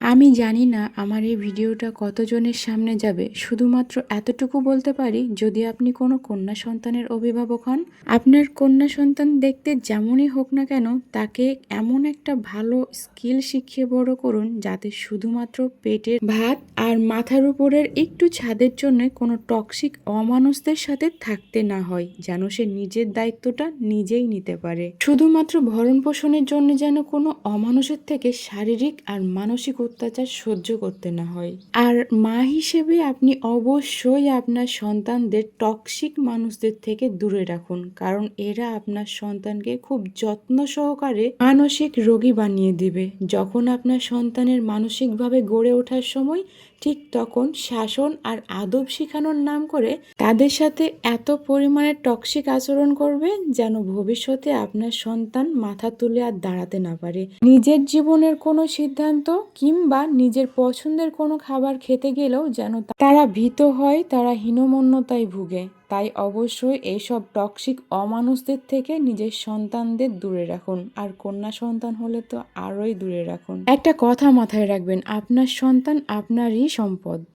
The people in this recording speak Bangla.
আমি জানি না আমার এই ভিডিওটা কতজনের সামনে যাবে। শুধুমাত্র এতটুকু বলতে পারি, যদি আপনি কোনো কন্যা সন্তানের অভিভাবক হন, আপনার কন্যা সন্তান দেখতে যেমনই হোক না কেন, তাকে এমন একটা ভালো স্কিল শিখিয়ে বড় করুন যাতে শুধুমাত্র পেটের ভাত আর মাথার উপরের একটু ছাদের জন্য কোনো টক্সিক অমানুষদের সাথে থাকতে না হয়, যেন সে নিজের দায়িত্বটা নিজেই নিতে পারে। শুধুমাত্র ভরণ পোষণের জন্য যেন কোনো অমানুষের থেকে শারীরিক আর মানসিক অত্যাচার সহ্য করতে না হয়। আর মা হিসেবে আপনি অবশ্যই আপনার সন্তানদের টক্সিক মানুষদের থেকে দূরে রাখুন, কারণ এরা আপনার সন্তানকে খুব যত্ন সহকারে মানসিক রোগী বানিয়ে দিবে। যখন আপনার সন্তানের মানসিকভাবে গড়ে ওঠার সময় ঠিক তখন শাসন আর আদব শেখানোর নাম করে তাদের সাথে এত পরিমাণে টক্সিক আচরণ করবে যেন ভবিষ্যতে আপনার সন্তান মাথা তুলে আর দাঁড়াতে না পারে। নিজের জীবনের কোনো সিদ্ধান্ত কিংবা নিজের পছন্দের কোনো খাবার খেতে গেলেও যেন তারা ভীত হয়, তারা হীনমন্যতায় ভুগে। তাই অবশ্যই এইসব টক্সিক অমানুষদের থেকে নিজের সন্তানদের দূরে রাখুন। আর কন্যা সন্তান হলে তো আরোই দূরে রাখুন। একটা কথা মাথায় রাখবেন, আপনার সন্তান আপনারই সম্পদ।